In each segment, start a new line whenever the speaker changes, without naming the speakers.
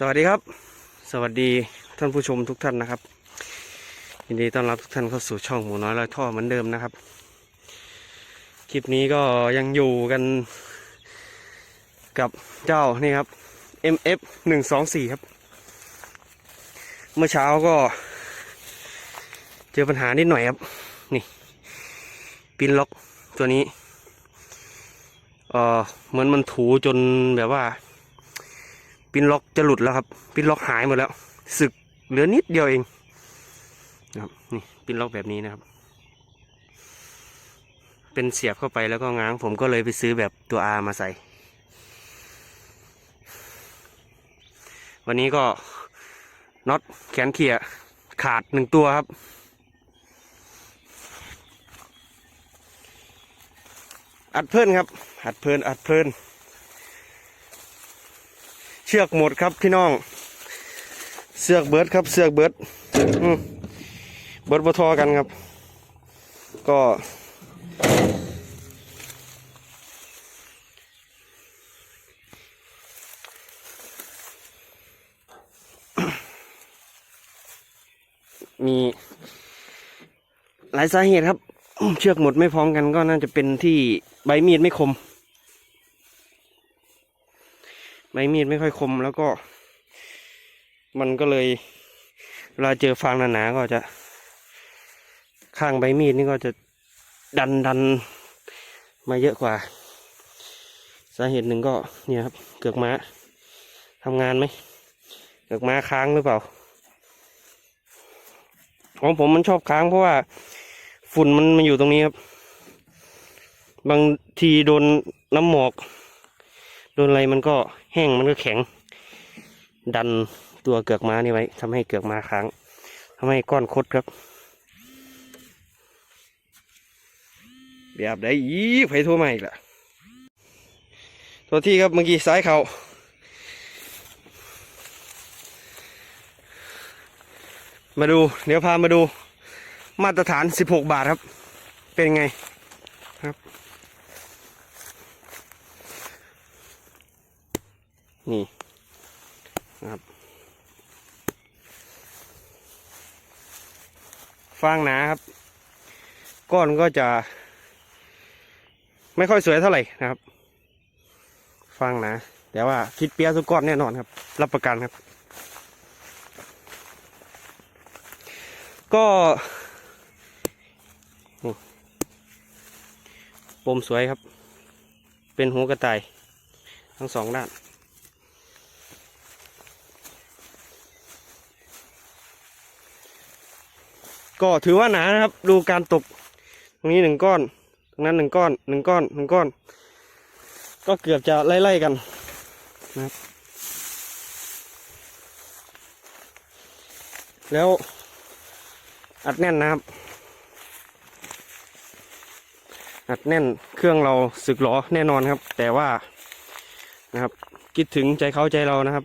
สวัสดีครับ สวัสดีท่านผู้ชมทุกท่านนะครับยินดีต้อนรับทุกท่านเข้าสู่ช่องหมูน้อยลอยท่อเหมือนเดิมนะครับ คลิปนี้ก็ยังอยู่กันกับเจ้านี่ครับ MF หนึ่งสองสี่ครับ เมื่อเช้าก็เจอปัญหานิดหน่อยครับ นี่ ปินล็อกตัวนี้เออเหมือนมันถูจนแบบว่า ปินล็อกจะหลุดแล้วครับ ปินล็อกหายหมดแล้วสึกเหลือนิดเดียวเองนะครับนี่ปินล็อกแบบนี้นะครับ เป็นเสียบเข้าไปแล้วก็ง้าง ผมก็เลยไปซื้อแบบตัว R มาใส่ วันนี้ก็น็อตแขนเขี่ยขาดหนึ่งตัวครับ อัดเพลินครับ อัดเพลินอัดเพลิน เชือกหมดครับพี่น้อง เสือกเบิร์ดครับเสือกเบิร์ดเบิร์ดบทอกันครับ ก็มีหลายสาเหตุครับ เชือกหมดไม่พร้อมกันก็น่าจะเป็นที่ใบมีดไม่คม ใบมีดไม่ค่อยคมแล้วก็ มันก็เลยเวลาเจอฟางหนาๆก็จะ ข้างใบมีดนี่ก็จะดันดันมาเยอะกว่า สาเหตุหนึ่งก็เนี่ยครับ เกือกม้าทำงานไหมเกือกม้าค้างหรือเปล่า ของผมมันชอบค้างเพราะว่าฝุ่นมันมาอยู่ตรงนี้ครับ บางทีโดนน้ำหมอก โดนอะไรมันก็ แห้งมันก็แข็ง ดันตัวเกือกม้านี่ไว้ทำให้เกือกม้าค้างทำให้ก้อนคดครับแบบได้ยีไผทั่วมาอีกละตัวที่ครับเมื่อกี้ซ้ายเขามาดู เดี๋ยวพามาดูมาตรฐาน 16 บาทครับ เป็นไงครับ นี่นะครับฟางหนาครับ ก้อนก็จะ ไม่ค่อยสวยเท่าไหร่นะครับฟางหนาแต่ว่าคิดเปียทุกก้อนแน่นอนครับ รับประกันครับ ก็ปมสวยครับ เป็นหูกระต่าย ทั้งสองด้าน ก็ถือว่าหนานะครับ ดูการตก ตรงนี้หนึ่งก้อน ตรงนั้นหนึ่งก้อนหนึ่งก้อนหนึ่งก้อน ก็เกือบจะไล่ๆกันนะครับ แล้วอัดแน่นนะครับ อัดแน่นเครื่องเราสึกหรอแน่นอนครับ แต่ว่านะครับ คิดถึงใจเขาใจเรานะครับ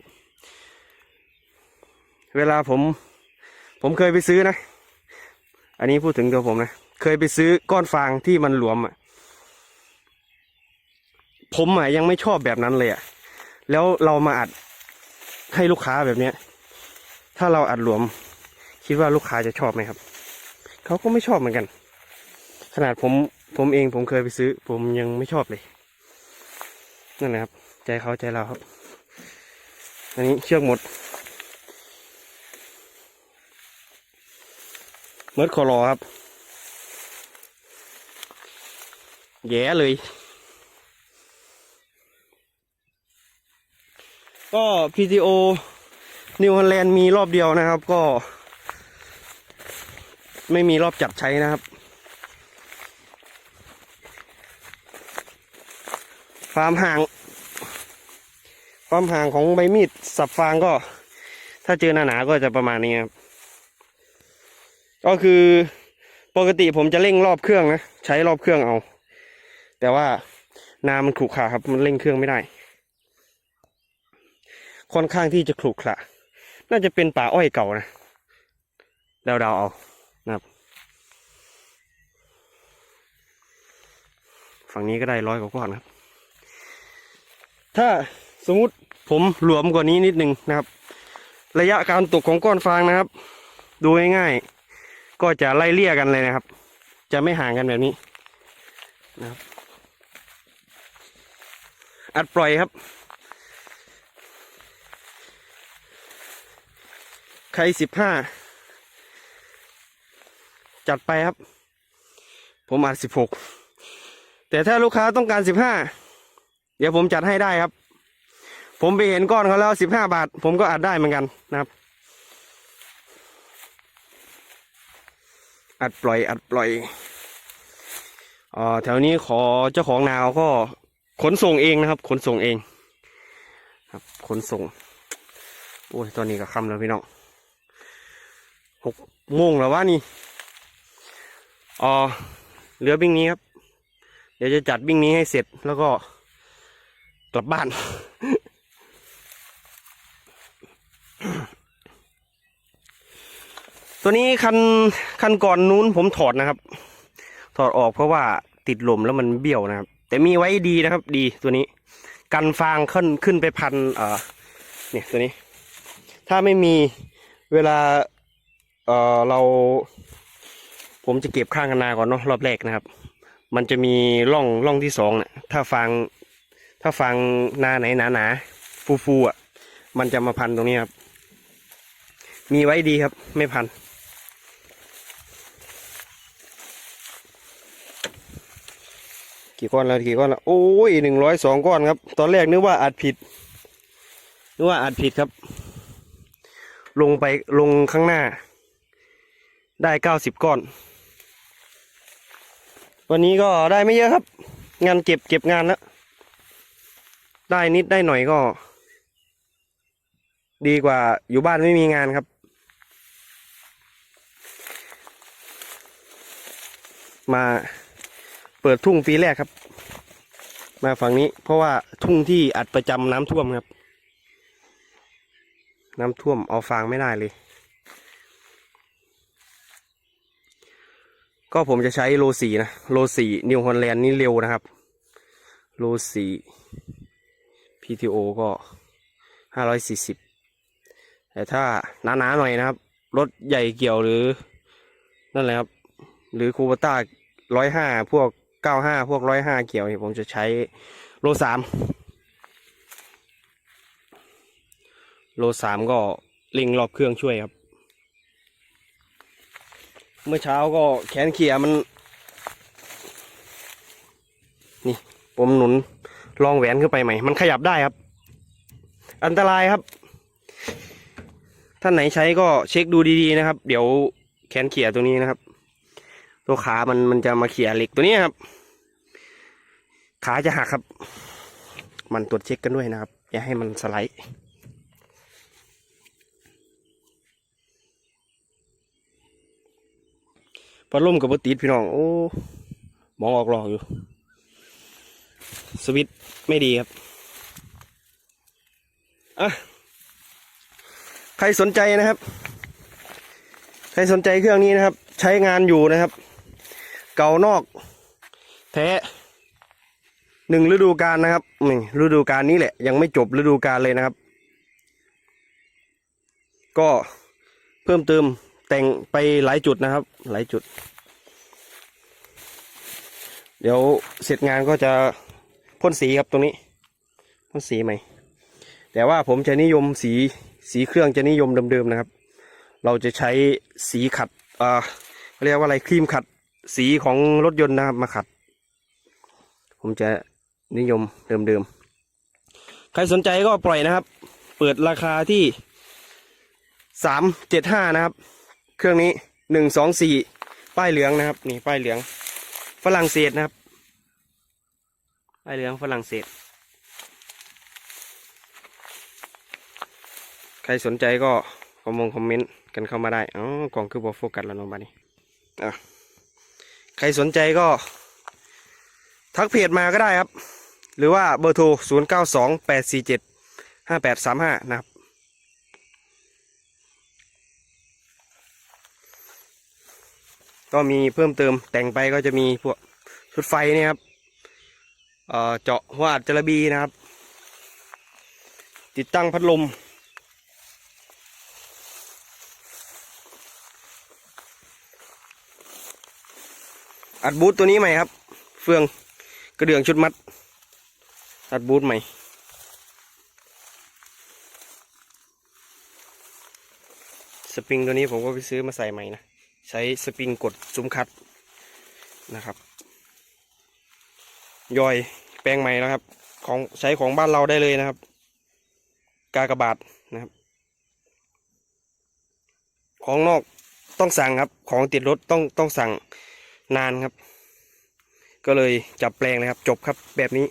เวลาผม ผมเคยไปซื้อนะ อันนี้พูดถึงตัวผมนะ เคยไปซื้อก้อนฟางที่มันหลวมอะ ผมอะยังไม่ชอบแบบนั้นเลยอะ แล้วเรามาอัดให้ลูกค้าแบบเนี้ย ถ้าเราอัดหลวม คิดว่าลูกค้าจะชอบไหมครับ เขาก็ไม่ชอบเหมือนกัน ขนาดผมผมเองผมเคยไปซื้อ ผมยังไม่ชอบเลย นั่นแหละครับ ใจเขาใจเราครับ อันนี้เชือกหมด เมิดคอรอครับ แย่เลย ก็ PTO นิวฮอลแลนด์มีรอบเดียวนะครับ ก็ ไม่มีรอบจัดใช้นะครับ ความห่าง ความห่างของใบมีดสับฟางก็ ถ้าเจอหนาๆก็จะประมาณนี้ครับ ก็คือปกติผมจะเร่งรอบเครื่องนะใช้รอบเครื่องเอา แต่ว่านามันขรุขระครับมันเร่งเครื่องไม่ได้ ค่อนข้างที่จะขรุขระน่าจะเป็นป่าอ้อยเก่านะเดาๆเอานะครับฝั่งนี้ก็ได้ร้อยกว่าก้อนครับ ถ้าสมมติผมหลวมกว่านี้นิดนึงนะครับ ระยะการตกของก้อนฟางนะครับ ดูง่ายๆ ก็จะไล่เลี่ยกันเลยนะครับ จะไม่ห่างกันแบบนี้นะครับ อัดปล่อยครับ ใครสิบห้าจัดไปครับ ผมอัดสิบหกแต่ถ้าลูกค้าต้องการสิบห้าเดี๋ยวผมจัดให้ได้ครับ ผมไปเห็นก้อนเขาแล้วสิบห้าบาท ผมก็อัดได้เหมือนกันนะครับ อัดปล่อย อัดปล่อยอ่อแถวนี้ขอเจ้าของนาเขาก็ขนส่งเองนะครับ ขนส่งเอง ครับขนส่ง โอ้ยตอนนี้ก็ค่ำแล้วพี่น้องหกโมงแล้ววะนี่อ๋อเหลือบิ้งนี้ครับ เดี๋ยวจะจัดบิ้งนี้ให้เสร็จแล้วก็กลับบ้าน ตัวนี้คันคันก่อนนู้นผมถอดนะครับ ถอดออกเพราะว่าติดลมแล้วมันเบี้ยวนะครับ แต่มีไว้ดีนะครับ ดีตัวนี้ กันฟางขึ้นขึ้นไปพันเอ่อเนี่ยตัวนี้ ถ้าไม่มีเวลาเอ่อเรา ผมจะเก็บข้างคนนาก่อนเนาะรอบแรกนะครับ มันจะมีร่องร่องที่สองเนี่ยถ้าฟางถ้าฟางนาไหนหนาหนาฟูฟูอะมันจะมาพันตรงนี้ครับ มีไว้ดีครับ ไม่พัน กี่ก้อนแล้วกี่ก้อนแล้วโอ้ยหนึ่งร้อยสองก้อนครับ ตอนแรกนึกว่าอัดผิดนึกว่าอัดผิดครับ ลงไปลงข้างหน้า ได้เก้าสิบก้อน วันนี้ก็ได้ไม่เยอะครับ งานเก็บเก็บงานแล้ว ได้นิดได้หน่อยก็ ดีกว่าอยู่บ้านไม่มีงานครับ มา เปิดทุ่งปีแรกครับ มาฝั่งนี้ เพราะว่าทุ่งที่อัดประจำน้ำท่วมครับ น้ำท่วมเอาฟางไม่ได้เลย ก็ผมจะใช้โลสีนะโลสีนิวฮอลแลนด์นี่เร็วนะครับ โลสี PTO ก็ห้าร้อยสี่สิบแต่ถ้าหนาๆหน่อยนะครับ รถใหญ่เกี่ยวหรือนั่นแหละครับ หรือคูปต้าร้อยห้าพวก เก้าห้าพวกร้อยห้าเกี่ยวเนี่ยผมจะใช้โลสามโลสามก็เลิงรอบเครื่องช่วยครับ เมื่อเช้าก็แขนเขี่ยมัน นี่ผมหนุนลองแหวนขึ้นไปใหม่ มันขยับได้ครับ อันตรายครับ ท่านไหนใช้ก็เช็คดูดีๆนะครับ เดี๋ยวแขนเขี่ยตัวนี้นะครับ ตัวขามันมันจะมาเขี่ยเหล็กตัวนี้ครับ ขาจะหักครับ มันตรวจเช็คกันด้วยนะครับ อย่าให้มันสไลด์พัดลมกับบติดพี่น้องโอ้มองออกหลอกอยู่ สวิตช์ไม่ดีครับอะใครสนใจนะครับ ใครสนใจเครื่องนี้นะครับ ใช้งานอยู่นะครับ เก่านอก แท้หนึ่งฤดูกาลนะครับนี่ฤดูกาลนี้แหละ ยังไม่จบฤดูกาลเลยนะครับ ก็เพิ่มเติมแต่งไปหลายจุดนะครับ หลายจุด เดี๋ยวเสร็จงานก็จะพ่นสีครับตรงนี้พ่นสีใหม่ แต่ว่าผมจะนิยมสีสีเครื่องจะนิยมเดิมๆนะครับ เราจะใช้สีขัดอ่าเรียกว่าอะไรครีมขัด สีของรถยนต์นะครับมาขัด ผมจะนิยมเดิมๆ ใครสนใจก็ปล่อยนะครับ เปิดราคาที่สามเจ็ดห้านะครับ เครื่องนี้หนึ่งสองสี่ป้ายเหลืองนะครับ นี่ป้ายเหลือง ฝรั่งเศสนะครับป้ายเหลืองฝรั่งเศส ใครสนใจก็คอมมงคอมเมนต์กันเข้ามาได้อ๋อกล่องคือบอโฟกัสแล้วเน้องบานี้อะ ครสนใจก็ ทักเพจมาก็ได้ครับ หรือว่าเบอร์โทร 0 9 2 8 4 7 5 8 3 5 นะครับ ก็มีเพิ่มเติมแต่งไปก็จะมีพวกชุดไฟเนี่ยครับเเจาะหัวอัดจระบีนะครับ ติดตั้งพัดลม อัดบูทตัวนี้ใหม่ครับ เฟืองกระเดื่องชุดมัด อัดบูทใหม่ สปริงตัวนี้ผมก็ไปซื้อมาใส่ใหม่นะ ใช้สปริงกดซุ้มคัดนะครับ ย่อยแปลงใหม่แล้วครับ ของใช้ของบ้านเราได้เลยนะครับ กากระบาทนะครับ ของนอกต้องสั่งครับ ของติดรถต้องต้องสั่ง นานครับ ก็เลยจับแปลงเลยครับ จบครับแบบนี้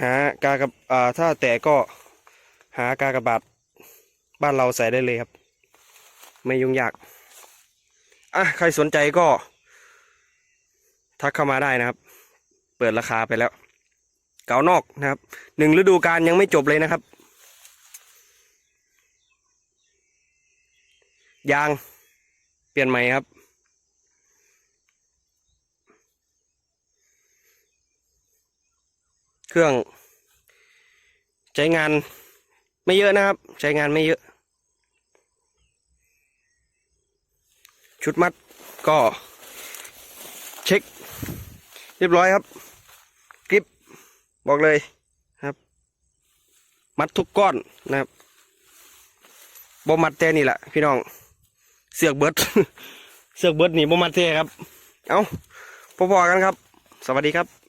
หากากบอ่าถ้าแต่ก็หากากระบาทบ้านเราใส่ได้เลยครับ ไม่ยุ่งยากอะใครสนใจก็ ทักเข้ามาได้นะครับ เปิดราคาไปแล้ว เกานอกนะครับหนึ่งฤดูกาลยังไม่จบเลยนะครับ ยาง เปลี่ยนใหม่ครับ เค รื่อง ใช้งานไม่เยอะนะครับ ใช้งานไม่เยอะ ชุดมัดก็เช็ค เรียบร้อยครับกริปบอกเลยครับ มัดทุกก้อนนะครับบ่มัดแต่นี่แหละพี่น้องเสือกเบิร์ดเสือกเบิร์ดนี่บ่มัดเท่ครับ เอาพอๆกันครับ สวัสดีครับ